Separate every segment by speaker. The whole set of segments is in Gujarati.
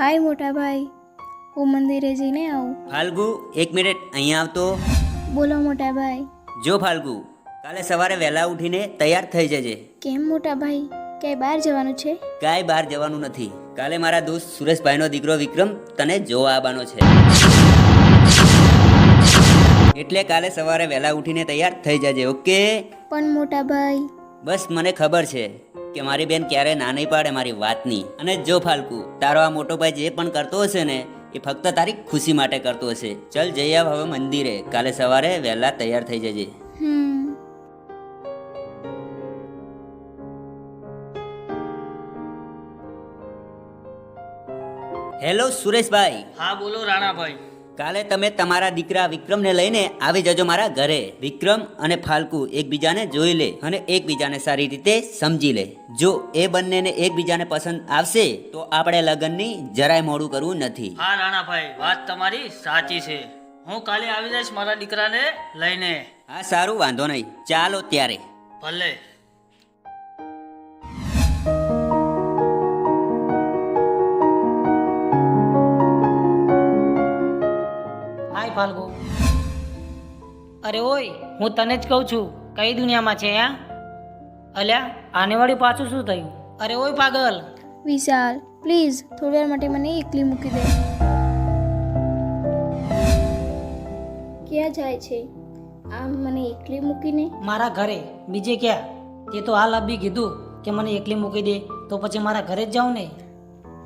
Speaker 1: હાય મોટા ભાઈ. હું મંદિરે જઈને આવું.
Speaker 2: ફાલ્ગુ એક મિનિટ અહીંયા આવતો.
Speaker 1: બોલો મોટા ભાઈ.
Speaker 2: જો ફાલ્ગુ કાલે સવારે વહેલા ઉઠીને તૈયાર થઈ જજે.
Speaker 1: કેમ મોટા ભાઈ? ક્યાંય બહાર જવાનું છે?
Speaker 2: કાંઈ બહાર જવાનું નથી. કાલે મારા દોસ્ત સુરેશભાઈનો દીકરો વિક્રમ તને જોવા આવવાનો છે. એટલે કાલે સવારે વહેલા ઉઠીને તૈયાર થઈ જજે ઓકે?
Speaker 1: પણ મોટા ભાઈ.
Speaker 2: બસ મને ખબર છે. કે મારી બેન ક્યારે ના નહીં પાડે મારી વાતની. અને જો ફાલકુ તારો આ મોટો ભાઈ જે પણ કરતો હશે ને એ ફક્ત તારી ખુશી માટે કરતો હશે. ચલ જઈ આવ હવે મંદિરે. કાલે સવારે વહેલા તૈયાર થઈ જજે. હેલો સુરેશભાઈ.
Speaker 3: હા બોલો રાણાભાઈ.
Speaker 2: કાલે તમે તમારા દીકરા વિક્રમને લઈને આવી જજો મારા ઘરે. વિક્રમ અને ફાલ્કુ એકબીજાને જોઈ લે અને એકબીજાને સારી રીતે સમજી લે. જો એ બંનેને એકબીજાને પસંદ આવશે તો આપણે લગ્નની જરાય મોડું કરવું નથી.
Speaker 3: હા રાણાભાઈ વાત તમારી સાચી છે. હું કાલે આવી જઈશ મારા દીકરાને લઈને.
Speaker 2: હા સારું વાંધો નહીં. ચાલો ત્યારે.
Speaker 3: ભલે.
Speaker 4: હાય ફાલ્ગુ. અરે ઓય હું તને જ કહું છું કઈ દુનિયામાં છે આ અલ્યા આને વળી પાછું શું થયું? અરે ઓય પાગલ.
Speaker 1: વિશાલ પ્લીઝ થોડી વાર માટે મને એકલી મૂકી દે. ક્યાં જાય છે? આમ મને એકલી મૂકીને?
Speaker 4: મારા ઘરે. બીજે ક્યાં? તે તો હાલ અભી કીધું કે મને એકલી મૂકી દે તો પછી મારા ઘરે જ જાઉં ને?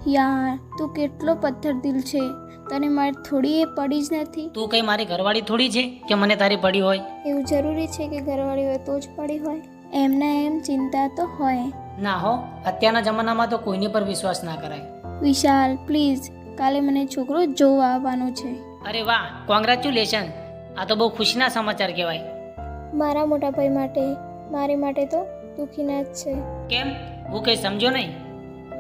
Speaker 1: યાર તું કેટલો પથ્થર દિલ છે. તને મારે થોડી એ પડી જ નથી.
Speaker 4: તું કઈ મારી ઘરવાળી થોડી છે કે મને તારી પડી હોય?
Speaker 1: એવું જરૂરી છે કે ઘરવાળી હોય તો જ પડી હોય? એમના એમ ચિંતા તો હોય.
Speaker 4: ના હો અત્યારના જમાનામાં તો કોઈની પર વિશ્વાસ ના કરાય.
Speaker 1: વિશાલ પ્લીઝ કાલે મને છોકરો જોવા આવવાનો છે.
Speaker 4: અરે વાહ કોંગ્રેચ્યુલેશન આ તો બહુ ખુશીના સમાચાર કહેવાય.
Speaker 1: મારા મોટા ભાઈ માટે મારી માટે તો દુખીના જ છે.
Speaker 4: કેમ? હું કઈ સમજો નહીં?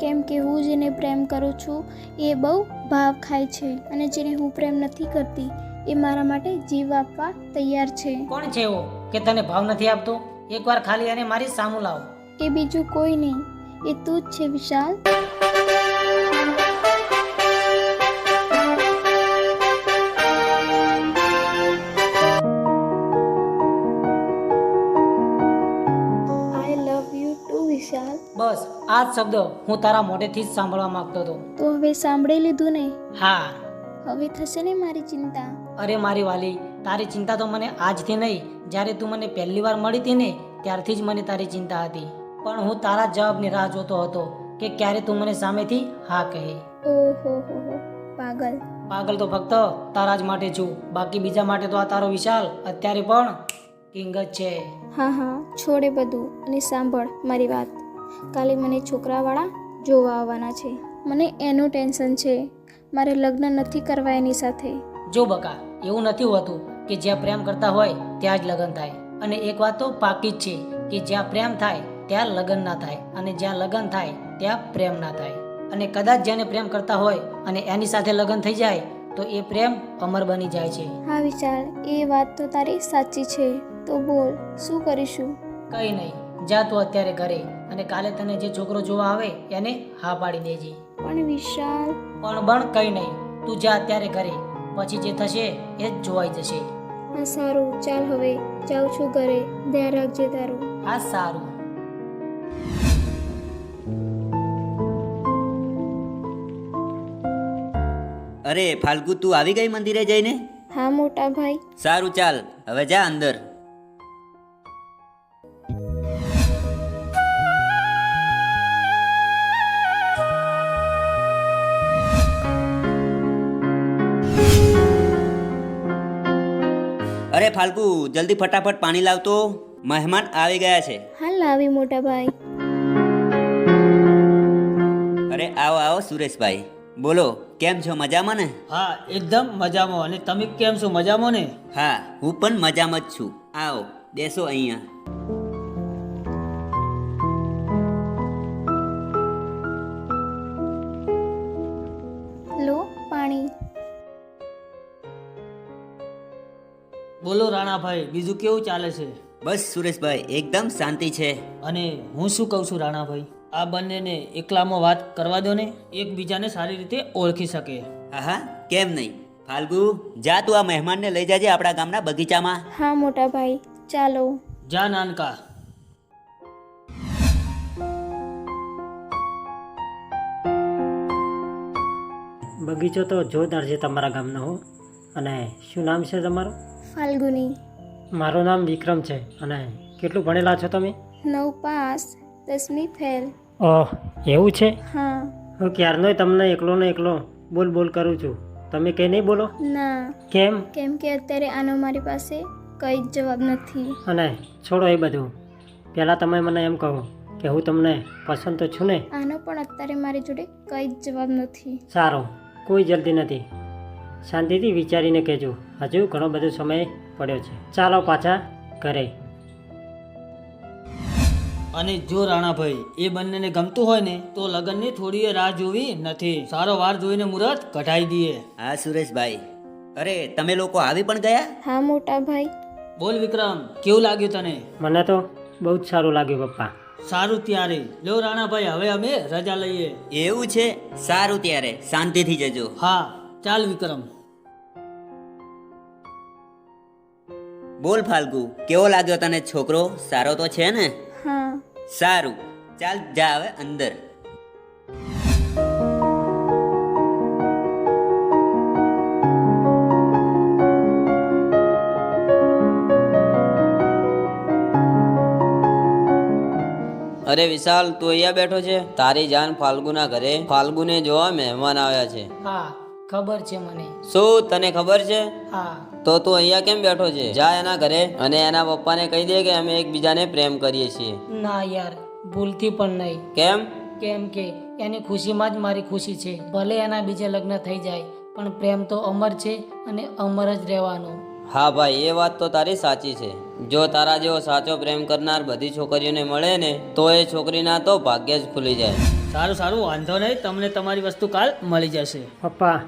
Speaker 1: કેમ કે હું જેને પ્રેમ કરું છું એ બહુ ભાવ ખાય છે અને જેને હું પ્રેમ નથી કરતી એ મારા માટે જીવ આપવા તૈયાર છે.
Speaker 4: કોણ છે એવો કે તને ભાવ નથી આપતો? એકવાર ખાલી અને મારી સામું લાવો.
Speaker 1: એ બીજું કોઈ નહીં એ તું જ છે વિશાલ.
Speaker 4: આ જ શબ્દો હું તારા મોઢેથી જ સાંભળવા માંગતો હતો.
Speaker 1: તો હવે સાંભળી લીધું ને?
Speaker 4: હા.
Speaker 1: હવે થશે ને મારી ચિંતા?
Speaker 4: અરે મારી વાલી તારી ચિંતા તો મને આજથી નહીં. જ્યારે તું મને પહેલી વાર મળી હતી ને ત્યારથી જ મને તારી ચિંતા હતી. પણ હું તારા જવાબની રાહ જોતો હતો કે ક્યારે તું મને સામેથી હા કહે.
Speaker 1: ઓહો હો હો પાગલ.
Speaker 4: પાગલ તો ફક્ત તારા જ માટે છું. બાકી બીજા માટે તો આ તારો વિશાલ અત્યારે પણ કિંગ જ છે.
Speaker 1: હા હા છોડે બધું અને સાંભળ મારી વાત. કાલે મને છોકરાવાળા જોવા આવવાના છે. મને એનું ટેન્શન છે. મારે લગ્ન નથી કરવા એની સાથે.
Speaker 4: જો બકા એવું નથી હોતું કે જ્યાં પ્રેમ કરતા હોય ત્યાં જ લગ્ન થાય. અને એક વાત તો પાકી જ છે કે જ્યાં પ્રેમ થાય ત્યાં લગ્ન ના થાય. અને જ્યાં લગ્ન થાય ત્યાં પ્રેમ ના થાય. અને કદાચ જેને પ્રેમ કરતા હોય અને એની સાથે લગ્ન થઈ જાય તો એ પ્રેમ અમર બની જાય છે.
Speaker 1: હા વિચાર એ વાત તો તારી સાચી છે. તો બોલ શું કરીશું?
Speaker 4: કઈ નહીં જા તું અત્યારે ઘરે. અને કાલે તને જે છોકરો જોવા આવે એને હા પાડી દેજે.
Speaker 1: પણ વિશાલ.
Speaker 4: પણ બણ કઈ નહીં. તું જા અત્યારે ઘરે. પછી જે થશે એ જ જોવાઈ જશે.
Speaker 1: હા સારું. ચાલ હવે. જાઉં છું ઘરે. ધ્યાન રાખજે તારું.
Speaker 4: હા સારું.
Speaker 2: અરે ફાલ્ગુ તું આવી ગઈ મંદિરે જઈને?
Speaker 1: હા મોટા ભાઈ.
Speaker 2: સારું ચાલ. હવે જા અંદર. ફાલ્ગુ જલ્દી ફટાફટ પાણી લાવતો મહેમાન આવી ગયા છે.
Speaker 1: હાલ લાવી મોટા ભાઈ.
Speaker 2: અરે આવો આવો સુરેશભાઈ. બોલો કેમ છો? મજામાં ને?
Speaker 3: હા એકદમ મજામાં. અને તમે કેમ છો? મજામાં ને?
Speaker 2: હા હું પણ મજામાં જ છું. આવો બેસો અહીંયા.
Speaker 3: બોલો રાણાભાઈ બીજું કેવું ચાલે છે?
Speaker 2: બસ સુરેશભાઈ એકદમ શાંતિ છે.
Speaker 3: અને હું શું કહું છું રાણાભાઈ આ બંનેને એકલામાં વાત કરવા દો ને એકબીજાને સારી રીતે ઓળખી શકે.
Speaker 2: હા હા કેમ નહીં? ફાલ્ગુ જા તું આ મહેમાનને લઈ જાજે આપણા ગામના બગીચામાં.
Speaker 1: હા મોટા ભાઈ ચાલો.
Speaker 3: જા નાનકા.
Speaker 5: બગીચો તો જોરદાર છે તમારા ગામનો અને શું નામ છે તમારું?
Speaker 1: ફાલ્ગુની.
Speaker 5: મારું નામ વિક્રમ છે અને કેટલું ભણેલા છો તમે?
Speaker 1: નવ પાસ દસમી ફેલ.
Speaker 5: ઓહ એવું છે?
Speaker 1: હા.
Speaker 5: હું ક્યારનોય તમને એકલો ને એકલો બોલ બોલ કરું છું. તમે કંઈ નહીં બોલો?
Speaker 1: ના.
Speaker 5: કેમ?
Speaker 1: કેમ કે અત્યારે આનો મારી પાસે કંઈ જ જવાબ નથી.
Speaker 5: અને છોડો એ બધું. પહેલાં તમે મને એમ કહો કે હું તમને પસંદ તો છું ને?
Speaker 1: આનો પણ અત્યારે મારી જોડે કંઈ જ જવાબ નથી.
Speaker 5: સારો. કોઈ જલ્દી નથી. શાંતિથી વિચારીને કહેજો હજુ ઘણો બધો સમય પડ્યો છે. ચાલો પાછા ઘરે.
Speaker 3: અને જો રાણાભાઈ એ બંનેને ગમતું હોય ને તો લગ્નની થોડી રાહ જોવી નથી. સારો વાર જોઈને મુહૂર્ત કઢાઈ દઈએ.
Speaker 2: હા સુરેશભાઈ. અરે તમે લોકો આવી પણ ગયા?
Speaker 1: હા મોટા ભાઈ
Speaker 3: બોલ વિક્રમ કેવું લાગ્યું તને?
Speaker 5: મને તો બહુ જ સારું લાગ્યું પપ્પા.
Speaker 3: સારું ત્યારે. લો રાણાભાઈ હવે અમે રજા લઈએ.
Speaker 2: એવું છે? સારું ત્યારે. શાંતિથી જજો.
Speaker 3: હા ચાલ વિક્રમ.
Speaker 2: બોલ ફાલ્ગુ કેવો લાગ્યો તને છોકરો? સારો તો છે ને? સારું. ચાલ જા હવે અંદર.
Speaker 6: અરે વિશાલ તું અહીંયા બેઠો છે? તારી જાન ફાલ્ગુના ઘરે ફાલ્ગુને જોવા મહેમાન આવ્યા છે.
Speaker 4: હા. ખબર છે મને.
Speaker 6: શું તને ખબર છે?
Speaker 4: હા.
Speaker 6: તો તું અહીંયા કેમ બેઠો છે? જા એના ઘરે અને એના પપ્પાને કહી દે કે અમે એકબીજાને પ્રેમ કરીએ છીએ.
Speaker 4: ના યાર ભૂલથી પણ નહીં.
Speaker 6: કેમ?
Speaker 4: કેમ કે એની ખુશીમાં જ મારી ખુશી છે. ભલે એના બીજે લગ્ન થઈ જાય પણ પ્રેમ તો અમર છે અને અમર જ રહેવાનો.
Speaker 6: હા ભાઈ એ વાત તો તારી સાચી છે. જો તારા જેવો સાચો પ્રેમ કરનાર બધી છોકરીઓને મળે ને તો એ છોકરીના તો ભાગ્ય જ ખુલી જાય.
Speaker 3: સારું સારું. વાંધો નહીં. તમને તમારી વસ્તુ કાલ મળી જશે.
Speaker 5: પપ્પા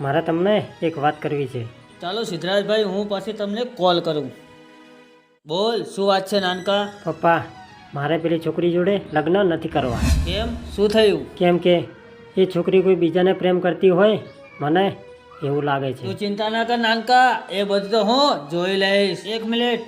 Speaker 5: મારે તમને એક વાત કરવી છે.
Speaker 3: ચાલો સિદ્ધરાજભાઈ હું પાછી તમને કોલ કરું. બોલ શું વાત છે નાનકા?
Speaker 5: પપ્પા મારે પેલી છોકરી જોડે લગ્ન નથી કરવા.
Speaker 3: કેમ? શું થયું?
Speaker 5: કેમ કે એ છોકરી કોઈ બીજાને પ્રેમ કરતી હોય મને એવું લાગે છે.
Speaker 3: તું ચિંતા ના કર નાનકા એ બધું તો હું જોઈ લઈશ. એક મિનિટ.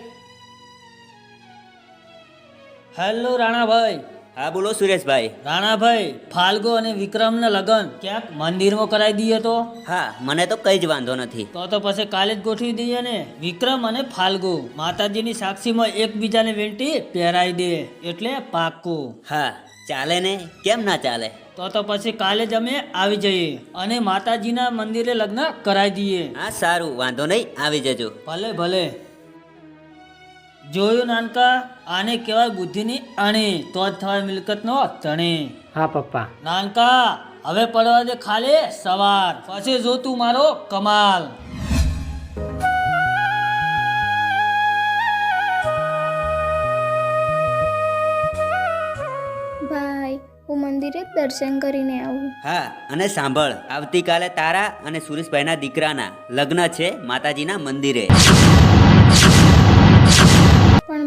Speaker 3: હેલો રાણાભાઈ.
Speaker 2: હા બોલો સુરેશભાઈ.
Speaker 3: રાણાભાઈ ફાલ્ગુ અને વિક્રમના લગ્ન ક્યાંક મંદિરમાં કરાવી દઈએ તો?
Speaker 2: હા મને તો કઈ જ વાંધો નથી.
Speaker 3: તો તો પછી કાલે જ ગોઠવી દઈએ ને. વિક્રમ અને ફાલ્ગુ માતાજીની સાક્ષીમાં એકબીજાને વેંટી પહેરાવી દે એટલે પાક્કું.
Speaker 2: હા ચાલે ને? કેમ ના ચાલે?
Speaker 3: તો તો પછી કાલે જ અમે આવી જઈએ અને માતાજીના મંદિરે લગ્ન કરાવી દઈએ.
Speaker 2: હા સારું વાંધો નહીં આવી જજો.
Speaker 3: ભલે ભલે. જોયું નાનકા? આને કહેવાય બુદ્ધિની અણી. તો જ થવાય મિલકતનો ધણી
Speaker 5: હા પપ્પા.
Speaker 3: નાનકા હવે પડવા દે ખાલી સવાર. પછી જો તું મારો કમાલ.
Speaker 1: ભાઈ હું મંદિરે જ દર્શન કરીને આવું.
Speaker 2: હા અને સાંભળ. આવતીકાલે તારા અને સુરેશભાઈના દીકરાના લગ્ન છે માતાજીના મંદિરે.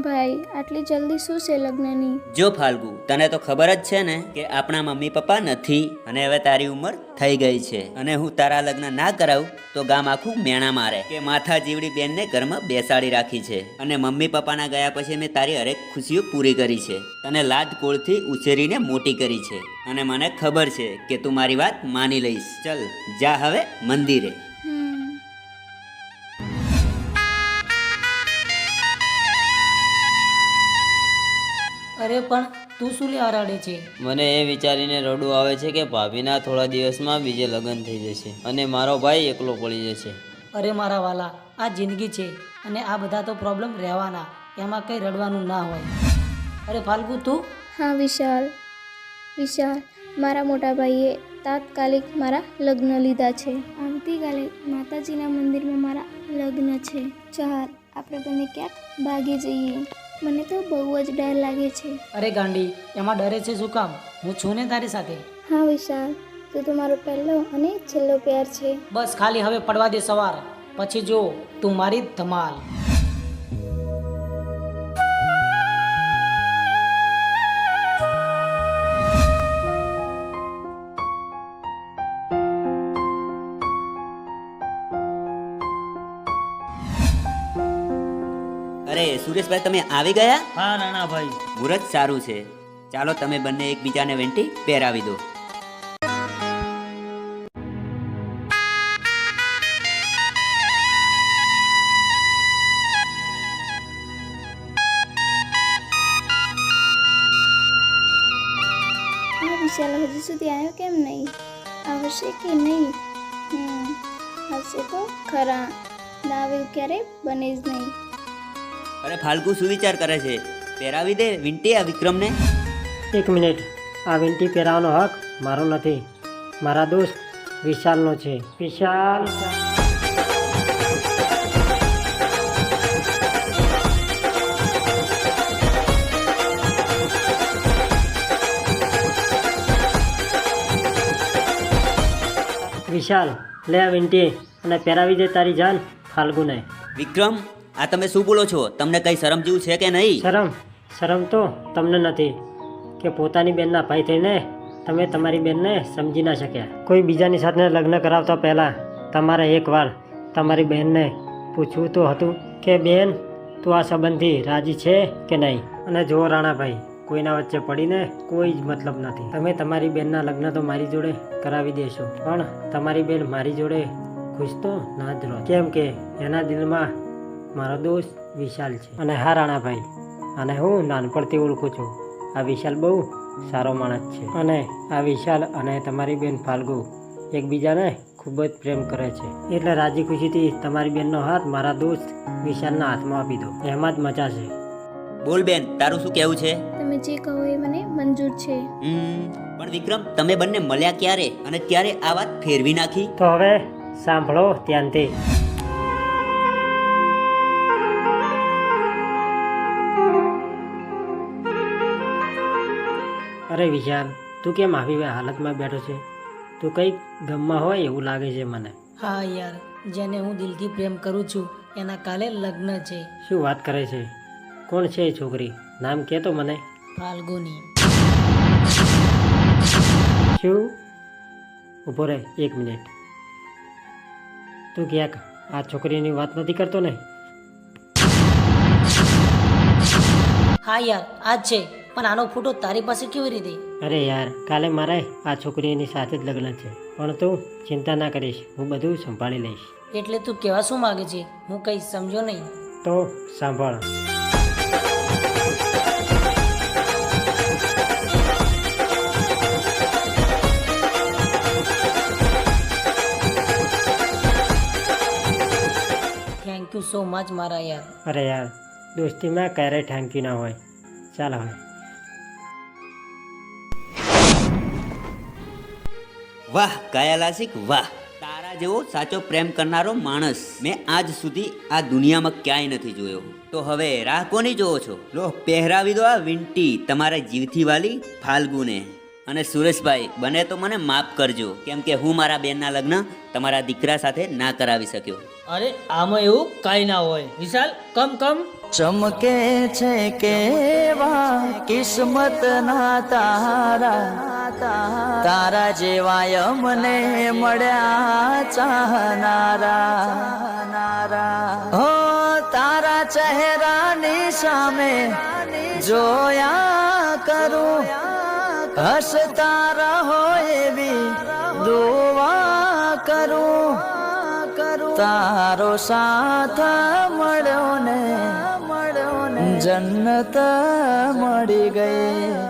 Speaker 1: ભાઈ, આટલી જલ્દી શું છે લગ્નની?
Speaker 2: જો ફાલ્ગુ, તને તો ખબર જ છે ને કે આપણા મમ્મી પપ્પા નથી અને હવે તારી ઉંમર થઈ ગઈ છે. અને હું તારા લગ્ન ના કરાવું, તો ગામ આખું મેણા મારે કે માથા જીવડી બેનને ઘરમાં બેસાડી રાખી છે. અને મમ્મી પપ્પાના ગયા પછી મેં તારી હરેક ખુશીઓ પૂરી કરી છે. તને લાદ કોળથી ઉછેરીને મોટી કરી છે. અને મને ખબર છે કે તું મારી વાત માની લઈશ. ચલ, જા હવે મંદિરે.
Speaker 4: અરે પણ તું શું લેવા રડે છે?
Speaker 6: મને એ વિચારીને રડવું આવે છે કે ભાભીના થોડા દિવસમાં બીજે લગ્ન થઈ જશે અને મારો ભાઈ એકલો પડી જશે.
Speaker 4: અરે મારા વાલા આ જિંદગી છે અને આ બધા તો પ્રોબ્લેમ રહેવાના એમાં કંઈ રડવાનું ના હોય. અરે ફાલ્ગુ તું?
Speaker 1: હા વિશાલ. વિશાલ મારા મોટા ભાઈએ તાત્કાલિક મારા લગ્ન લીધા છે. આવતીકાલે માતાજીના મંદિરમાં મારા લગ્ન છે. ચાલ આપણે બંને ક્યાંક ભાગી જઈએ. મને તો બહુ જ ડર લાગે છે.
Speaker 4: અરે ગાંડી એમાં ડરે છે શું કામ? હું છું ને તારી સાથે?
Speaker 1: હા વિશાલ તું તો મારો પહેલો અને છેલ્લો પ્યાર છે.
Speaker 4: બસ ખાલી હવે પડવા દે સવાર. પછી જો તું મારી ધમાલ.
Speaker 2: સુરેશભાઈ તમે આવી ગયા?
Speaker 3: હા રાણાભાઈ
Speaker 2: મુહૂર્ત સારું છે. ચાલો તમે બંને એકબીજાને વેંટી પહેરાવી દો.
Speaker 1: વિશાલ હજુ સુધી આવ્યો કેમ નહીં? આવશે કે નહીં? હમ, આવશે તો ખરા. ના આવે એવું ક્યારે બને જ નહીં.
Speaker 2: અરે ફાલ્ગુ શું વિચાર કરે છે? પહેરાવી દે વિંટી આ વિક્રમને.
Speaker 5: એક મિનિટ. આ વિંટી પહેરાવાનો હક મારો નથી. મારા દોસ્ત વિશાલનો છે. વિશાલ. વિશાલ લે આ વિંટી અને પહેરાવી દે તારી જાન ફાલ્ગુને.
Speaker 2: વિક્રમ આ તમે શું બોલો છો? તમને કઈ શરમ જેવું છે કે નહીં?
Speaker 5: શરમ? શરમ તો તમને નથી કે પોતાની બેનના ભાઈ થઈને તમે તમારી બેનને સમજી ના શક્યા. કોઈ બીજાની સાથે લગ્ન કરાવતા પહેલાં તમારે એકવાર તમારી બહેનને પૂછવું તો હતું કે, બેન, તું આ સંબંધથી રાજી છે કે નહીં? અને જુઓ રાણાભાઈ, કોઈના વચ્ચે પડીને કોઈ જ મતલબ નથી. તમે તમારી બેનના લગ્ન તો મારી જોડે કરાવી દેશો, પણ તમારી બેન મારી જોડે ખુશ તો ના જ રહો. કેમ કે એના દિલમાં મારો દોસ્ત વિશાલ છે અને હા રાણાભાઈ. અને હું નાનપણથી ઓળખું છું. આ વિશાલ બહુ સારો માણસ છે. અને આ વિશાલ અને તમારી બેન ફાલ્ગુ એકબીજાને ખૂબ જ પ્રેમ કરે છે. એટલે રાજી ખુશીથી તમારી બેનનો હાથ મારા દોસ્ત વિશાલના હાથમાં આપી દો. એમાં જ મજા છે.
Speaker 2: બોલ બેન તારું શું કહેવું છે?
Speaker 1: તમે જે કહો એ મને મંજૂર છે.
Speaker 2: પણ વિક્રમ તમે બંને મળ્યા ક્યારે? અને ત્યારે આ વાત ફેરવી નાખી?
Speaker 5: તો હવે સાંભળો ધ્યાનથી. અરે વિશાલ તું કેમ આવી હાલતમાં બેઠો છે? તું કંઈક ગમમાં હોય એવું લાગે છે મને.
Speaker 4: હા યાર જેને હું દિલથી પ્રેમ કરું છું એના કાલે લગ્ન છે.
Speaker 5: શું વાત કરે છે? કોણ છે એ છોકરી? નામ કે તો મને?
Speaker 4: ફાલ્ગુની.
Speaker 5: શું? ઊભો રહે એક મિનિટ. તું ક્યાંક આ છોકરીની વાત નથી કરતો ને?
Speaker 4: હા યાર આ છે. પણ આનો ફોટો તારી પાસે કેવી રીતે?
Speaker 5: અરે યાર કાલે મારે આ છોકરીની સાથે જ લગ્ન છે. પણ તું ચિંતા ના કરીશ હું બધું સંભાળી લઈશ.
Speaker 4: એટલે તું કહેવા શું માગે છે? હું કંઈ સમજો નહીં.
Speaker 5: તો સાંભળ.
Speaker 4: થેન્ક યુ સો મચ મારા યાર.
Speaker 5: અરે યાર દોસ્તીમાં ક્યારેય ઠાંકી ના હોય. ચાલ હવે.
Speaker 2: વાહ, કાયાલાસિક વાહ. તારા જેવો સાચો પ્રેમ કરનારો માણસ મેં આજ સુધી આ દુનિયામાં ક્યાંય નથી જોયો. તો હવે રાહ કોની જોવો છો? લો, પહેરાવી દો આ વિંટી તમારા જીવથી વાલી ફાલ્ગુને. અને સુરેશભાઈ બને તો મને માફ કરજો કેમ કે હું મારા બેનના લગ્ન તમારા દીકરા સાથે ના કરાવી શક્યો.
Speaker 3: અરે આમાં એવું કાંઈ ના હોય. વિશાલ કમ કમ.
Speaker 7: ચમકે છે કેવા કિસ્મત ના તારા. તારા જેવા મને મળ્યા ચાહનારા. હો તારા ચહેરાની સામે જોયા કરું. હસતા રહો એવી દુવા કરું કરું. તારો સાથ મળ્યો ને જન્નત મળી ગઈ.